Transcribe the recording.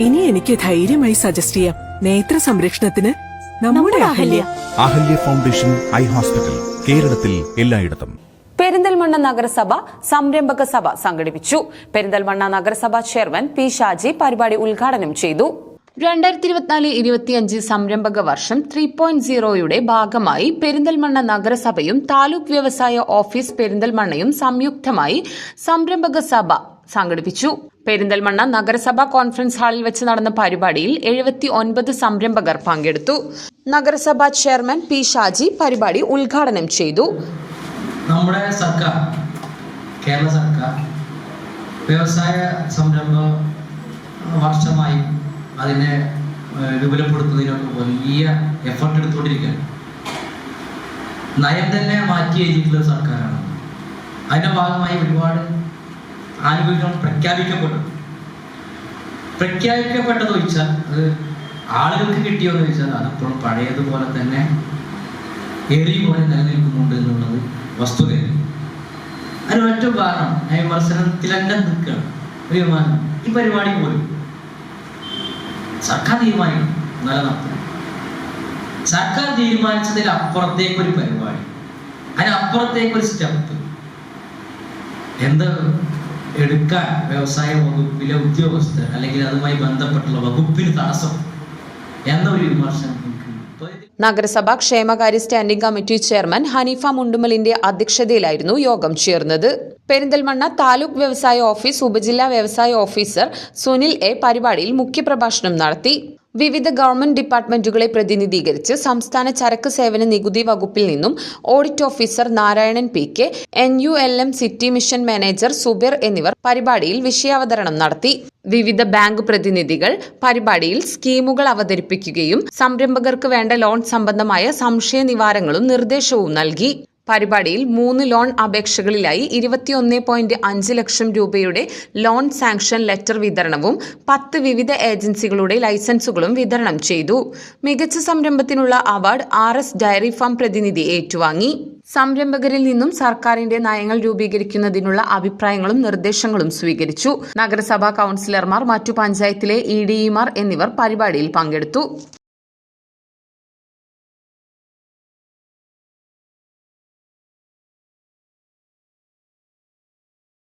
ഇനി എനിക്ക് ധൈര്യമായി സജസ്റ്റ് ചെയ്യാം. നേത്ര സംരക്ഷണത്തിന് നമ്മുടെ Ahalya. Ahalya. Foundation eye hospital കേരളത്തിൽ എല്ലായിടത്തും. പെരിന്തൽമണ്ണ നഗരസഭ സംരംഭക സഭ സംഘടിപ്പിച്ചു. പെരിന്തൽമണ്ണ നഗരസഭ ചെയർമാൻ പി ഷാജി പരിപാടി ഉദ്ഘാടനം ചെയ്തു. രണ്ടായിരത്തി ഇരുപത്തിനാല് ഇരുപത്തിയഞ്ച് സംരംഭക വർഷം ത്രീ പോയിന്റ് സീറോയുടെ ഭാഗമായി പെരിന്തൽമണ്ണ നഗരസഭയും താലൂക്ക് വ്യവസായ ഓഫീസ് പെരിന്തൽമണ്ണയും സംയുക്തമായി സംരംഭക സഭ സംഘടിപ്പിച്ചു. പെരിന്തൽമണ്ണ നഗരസഭാ കോൺഫറൻസ് ഹാളിൽ വെച്ച് നടന്ന പരിപാടിയിൽ എഴുപത്തി ഒൻപത് സംരംഭകർ പങ്കെടുത്തു. നഗരസഭാ ചെയർമാൻ പി ഷാജി പരിപാടി ഉദ്ഘാടനം ചെയ്തു. നമ്മുടെ സർക്കാർ കേരള സർക്കാർ വ്യവസായ സംരംഭ വർഷമായി അതിനെ വിപുലപ്പെടുത്തുന്നതിനൊക്കെ വലിയ എഫർട്ട് എടുത്തുകൊണ്ടിരിക്കുകയാണ്. നയം തന്നെ മാറ്റി എഴുതിയിട്ടുള്ള സർക്കാരാണ്. അതിന്റെ ഭാഗമായി ഒരുപാട് ആനുകൂല്യങ്ങൾ പ്രഖ്യാപിക്കപ്പെട്ടു പ്രഖ്യാപിക്കപ്പെട്ടത് ചോദിച്ചാൽ അത് ആളുകൾക്ക് കിട്ടിയോ എന്ന് ചോദിച്ചാൽ അതിപ്പോൾ പഴയതുപോലെ തന്നെ ഏറിയ പോലെ നിലനിൽക്കുന്നുണ്ട് എന്നുള്ളത് വസ്തുതയാണ്. അതിന് ഒറ്റ കാരണം ഞാൻ വിമർശനത്തിൽ തന്നെ നിൽക്കുകയാണ്. ഒരു വിമാനം ഈ പരിപാടി പോലും. സർക്കാർ തീരുമാനിക്കണം നിലനിർത്തണം സർക്കാർ തീരുമാനിച്ചതിൽ അപ്പുറത്തേക്ക് ഒരു പരിപാടി അതിനപ്പുറത്തേക്ക് ഒരു സ്റ്റെപ്പ്. എന്ത് എടുക്കാൻ വ്യവസായ വകുപ്പിലെ ഉദ്യോഗസ്ഥർ അല്ലെങ്കിൽ അതുമായി ബന്ധപ്പെട്ടുള്ള വകുപ്പിന് തടസ്സം എന്നൊരു വിമർശനം എനിക്ക് ഇപ്പൊ നഗരസഭ ക്ഷേമകാര്യ സ്റ്റാൻഡിംഗ് കമ്മിറ്റി ചെയർമാൻ ഹനീഫ മുണ്ടുമലിന്റെ അധ്യക്ഷതയിലായിരുന്നു യോഗം ചേർന്നത്. പെരിന്തൽമണ്ണ താലൂക്ക് വ്യവസായ ഓഫീസ് ഉപജില്ലാ വ്യവസായ ഓഫീസർ സുനിൽ എ പരിപാടിയിൽ മുഖ്യപ്രഭാഷണം നടത്തി. വിവിധ ഗവൺമെന്റ് ഡിപ്പാർട്ട്മെന്റുകളെ പ്രതിനിധീകരിച്ച് സംസ്ഥാന ചരക്ക് സേവന നികുതി വകുപ്പിൽ നിന്നും audit officer Narayanan P K N U L M city mission manager Subir എന്നിവർ പരിപാടിയിൽ വിഷയാവതരണം നടത്തി. വിവിധ ബാങ്ക് പ്രതിനിധികൾ പരിപാടിയിൽ സ്കീമുകൾ അവതരിപ്പിക്കുകയും സംരംഭകർക്ക് വേണ്ട ലോൺ സംബന്ധമായ സംശയ നിവാരങ്ങളും നിർദ്ദേശവും നൽകി. പരിപാടിയിൽ മൂന്ന് ലോൺ അപേക്ഷകളിലായി ഇരുപത്തിയൊന്ന് പോയിന്റ് അഞ്ച് ലക്ഷം രൂപയുടെ ലോൺ സാങ്ഷൻ ലെറ്റർ വിതരണവും പത്ത് വിവിധ ഏജൻസികളുടെ ലൈസൻസുകളും വിതരണം ചെയ്തു. മികച്ച സംരംഭത്തിനുള്ള award R S dairy farm പ്രതിനിധി ഏറ്റുവാങ്ങി. സംരംഭകരിൽ നിന്നും സർക്കാരിന്റെ നയങ്ങൾ രൂപീകരിക്കുന്നതിനുള്ള അഭിപ്രായങ്ങളും നിർദ്ദേശങ്ങളും സ്വീകരിച്ചു. നഗരസഭാ കൌൺസിലർമാർ മറ്റു പഞ്ചായത്തിലെ ഇ ഡിഇമാർ എന്നിവർ പരിപാടിയിൽ പങ്കെടുത്തു.